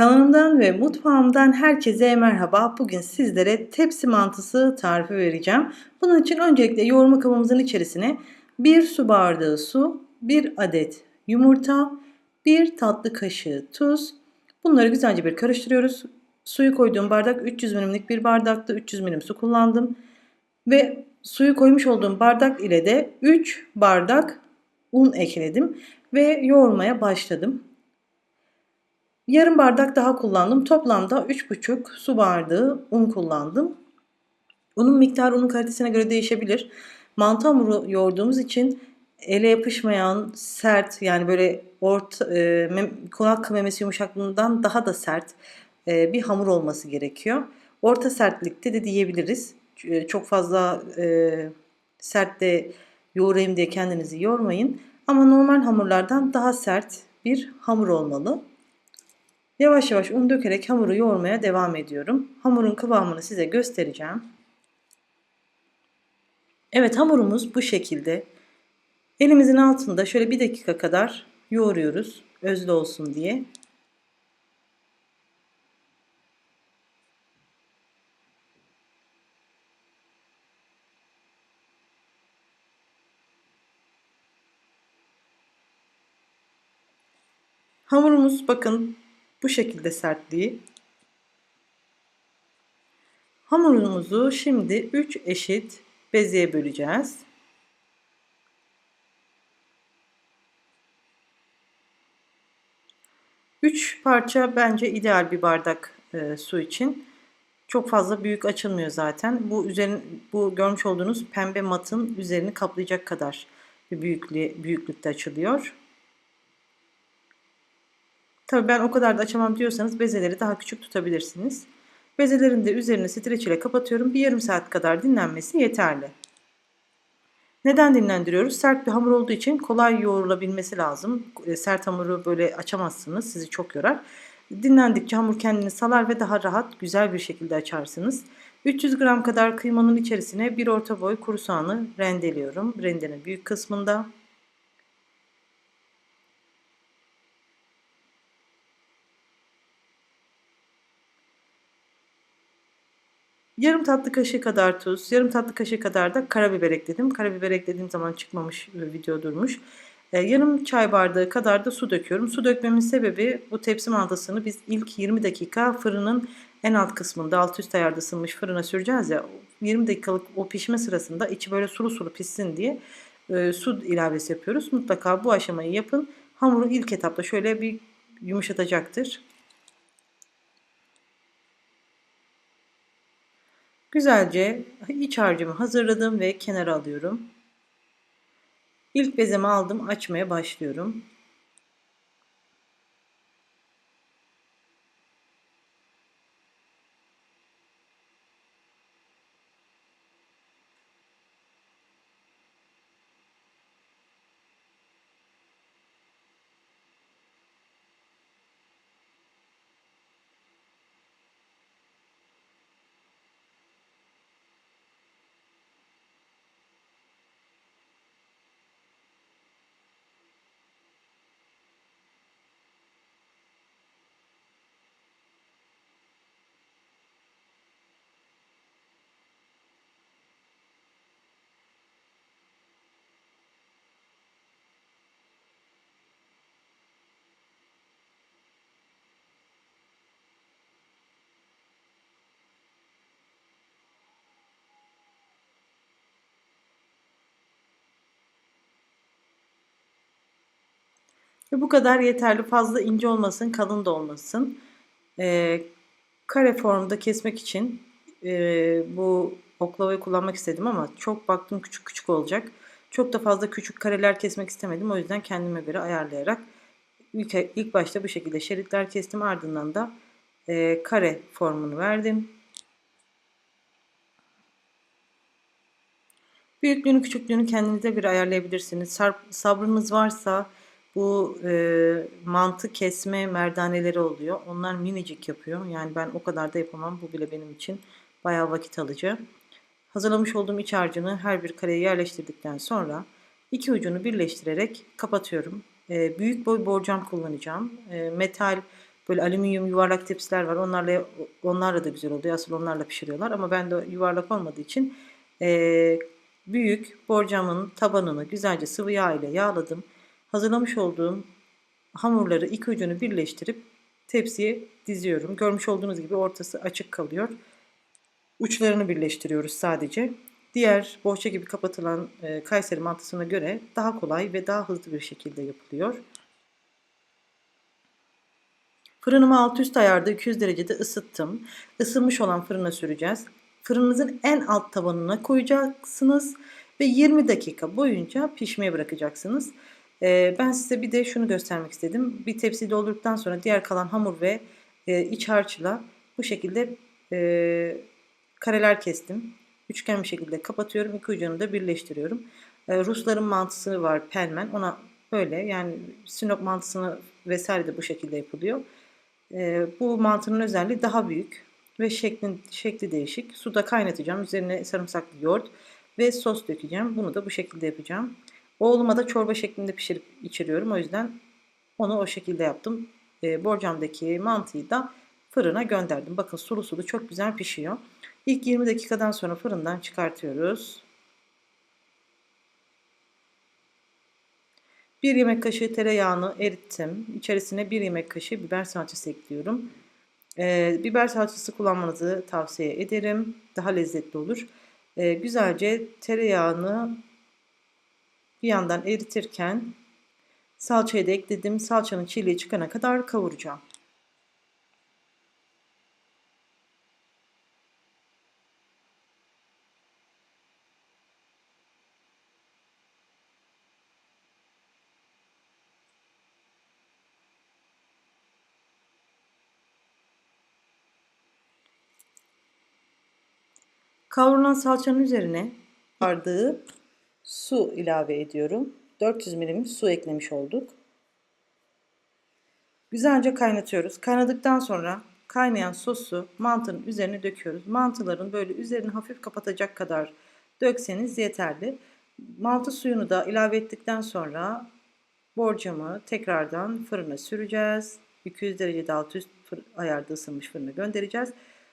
Kanalımdan ve mutfağımdan herkese merhaba. Bugün sizlere tepsi mantısı tarifi vereceğim. Bunun için öncelikle yoğurma kabımızın içerisine 1 su bardağı su, 1 adet yumurta, 1 tatlı kaşığı tuz. Bunları güzelce bir karıştırıyoruz. Suyu koyduğum bardak 300 milimlik bir bardakta 300 milim su kullandım. Ve suyu koymuş olduğum bardak ile de 3 bardak un ekledim ve yoğurmaya başladım. Yarım bardak daha kullandım. Toplamda 3,5 su bardağı un kullandım. Unun miktarı unun kalitesine göre değişebilir. Mantı hamuru yoğurduğumuz için ele yapışmayan, sert yani böyle orta, e, mem, kulak memesi yumuşaklığından daha da sert e, bir hamur olması gerekiyor. Orta sertlikte de diyebiliriz. E, çok fazla e, sert de yoğurayım diye kendinizi yormayın. Ama normal hamurlardan daha sert bir hamur olmalı. Yavaş yavaş un dökerek hamuru yoğurmaya devam ediyorum. Hamurun kıvamını size göstereceğim. Evet hamurumuz bu şekilde. Elimizin altında şöyle bir dakika kadar yoğuruyoruz. Özlü olsun diye. Hamurumuz bakın bu şekilde sertliği. Hamurumuzu şimdi 3 eşit bezeye böleceğiz. Üç parça bence ideal bir bardak e, su için. Çok fazla büyük açılmıyor zaten. Bu üzerin bu görmüş olduğunuz pembe matın üzerini kaplayacak kadar bir büyüklüğü, büyüklükte açılıyor. Tabii ben o kadar da açamam diyorsanız bezeleri daha küçük tutabilirsiniz. Bezelerin de üzerini streç ile kapatıyorum. Bir yarım saat kadar dinlenmesi yeterli. Neden dinlendiriyoruz? Sert bir hamur olduğu için kolay yoğrulabilmesi lazım. E, sert hamuru böyle açamazsınız. Sizi çok yorar. Dinlendikçe hamur kendini salar ve daha rahat, güzel bir şekilde açarsınız. 300 gram kadar kıymanın içerisine bir orta boy kuru soğanı rendeliyorum. Rendenin büyük kısmında. Yarım tatlı kaşığı kadar tuz, yarım tatlı kaşığı kadar da karabiber ekledim. Karabiber eklediğim zaman çıkmamış e, video durmuş. Ee, yarım çay bardağı kadar da su döküyorum. Su dökmemin sebebi bu tepsi mantısını biz ilk 20 dakika fırının en alt kısmında alt üst ayarda ısınmış fırına süreceğiz ya 20 dakikalık o pişme sırasında içi böyle sulu sulu pişsin diye e, su ilavesi yapıyoruz. Mutlaka bu aşamayı yapın. Hamuru ilk etapta şöyle bir yumuşatacaktır. Güzelce iç harcımı hazırladım ve kenara alıyorum. İlk bezemi aldım, açmaya başlıyorum. Ve bu kadar yeterli. Fazla ince olmasın, kalın da olmasın. Ee, kare formda kesmek için e, bu oklavayı kullanmak istedim ama çok baktım küçük küçük olacak. Çok da fazla küçük kareler kesmek istemedim. O yüzden kendime göre ayarlayarak ilk, ilk başta bu şekilde şeritler kestim. Ardından da e, kare formunu verdim. Büyüklüğünü küçüklüğünü kendinize göre ayarlayabilirsiniz. Sabrınız varsa bu e, mantı kesme merdaneleri oluyor. Onlar minicik yapıyor. Yani ben o kadar da yapamam. Bu bile benim için bayağı vakit alıcı. Hazırlamış olduğum iç harcını her bir kareye yerleştirdikten sonra iki ucunu birleştirerek kapatıyorum. E, büyük boy borcam kullanacağım. E, metal Böyle alüminyum yuvarlak tepsiler var. Onlarla onlarla da güzel oluyor. Asıl onlarla pişiriyorlar. Ama ben de yuvarlak olmadığı için e, büyük borcamın tabanını güzelce sıvı yağ ile yağladım. Hazırlamış olduğum hamurları iki ucunu birleştirip tepsiye diziyorum. Görmüş olduğunuz gibi ortası açık kalıyor. Uçlarını birleştiriyoruz sadece. Diğer bohça gibi kapatılan e, Kayseri mantısına göre daha kolay ve daha hızlı bir şekilde yapılıyor. Fırınımı alt üst ayarda 200 derecede ısıttım. Isınmış olan fırına süreceğiz. Fırınınızın en alt tabanına koyacaksınız ve 20 dakika boyunca pişmeye bırakacaksınız. Ee, ben size bir de şunu göstermek istedim. Bir tepsi doldurduktan sonra diğer kalan hamur ve e, iç harçla bu şekilde e, kareler kestim. Üçgen bir şekilde kapatıyorum. İki ucunu da birleştiriyorum. E, Rusların mantısı var pelmen. Ona böyle yani Sinop mantısını vesaire de bu şekilde yapılıyor. E, bu mantının özelliği daha büyük ve şekli, şekli değişik. Suda kaynatacağım. Üzerine sarımsaklı yoğurt ve sos dökeceğim. Bunu da bu şekilde yapacağım. Oğluma da çorba şeklinde pişirip içiriyorum. O yüzden onu o şekilde yaptım. E, borcamdaki mantıyı da fırına gönderdim. Bakın sulu sulu çok güzel pişiyor. İlk 20 dakikadan sonra fırından çıkartıyoruz. Bir yemek kaşığı tereyağını erittim. İçerisine bir yemek kaşığı biber salçası ekliyorum. Ee, biber salçası kullanmanızı tavsiye ederim. Daha lezzetli olur. Ee, güzelce tereyağını bir yandan eritirken salçayı da ekledim. Salçanın çiğliği çıkana kadar kavuracağım. Kavrulan salçanın üzerine bardağı su ilave ediyorum. 400 milim su eklemiş olduk. Güzelce kaynatıyoruz. Kaynadıktan sonra kaynayan sosu mantının üzerine döküyoruz. Mantıların böyle üzerini hafif kapatacak kadar dökseniz yeterli. Mantı suyunu da ilave ettikten sonra borcamı tekrardan fırına süreceğiz. 200 derecede alt üst ayarda ısınmış fırına göndereceğiz.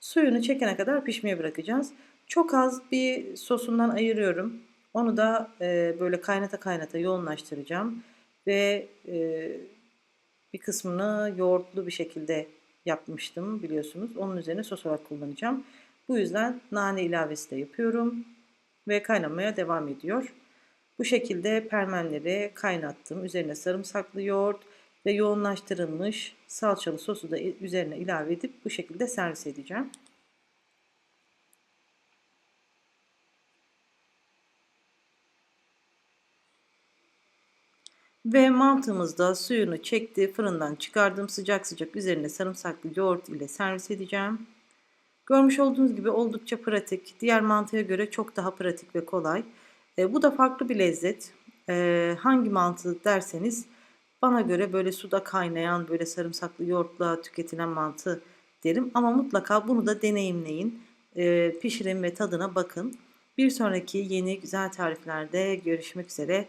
Suyunu çekene kadar pişmeye bırakacağız. Çok az bir sosundan ayırıyorum. Onu da e, böyle kaynata kaynata yoğunlaştıracağım. Ve e, bir kısmını yoğurtlu bir şekilde yapmıştım biliyorsunuz. Onun üzerine sos olarak kullanacağım. Bu yüzden nane ilavesi de yapıyorum. Ve kaynamaya devam ediyor. Bu şekilde permenleri kaynattım. Üzerine sarımsaklı yoğurt ve yoğunlaştırılmış salçalı sosu da üzerine ilave edip bu şekilde servis edeceğim. Ve mantığımız da suyunu çekti. Fırından çıkardım. Sıcak sıcak üzerine sarımsaklı yoğurt ile servis edeceğim. Görmüş olduğunuz gibi oldukça pratik. Diğer mantıya göre çok daha pratik ve kolay. E, bu da farklı bir lezzet. E, hangi mantı derseniz bana göre böyle suda kaynayan böyle sarımsaklı yoğurtla tüketilen mantı derim. Ama mutlaka bunu da deneyimleyin. E, pişirin ve tadına bakın. Bir sonraki yeni güzel tariflerde görüşmek üzere.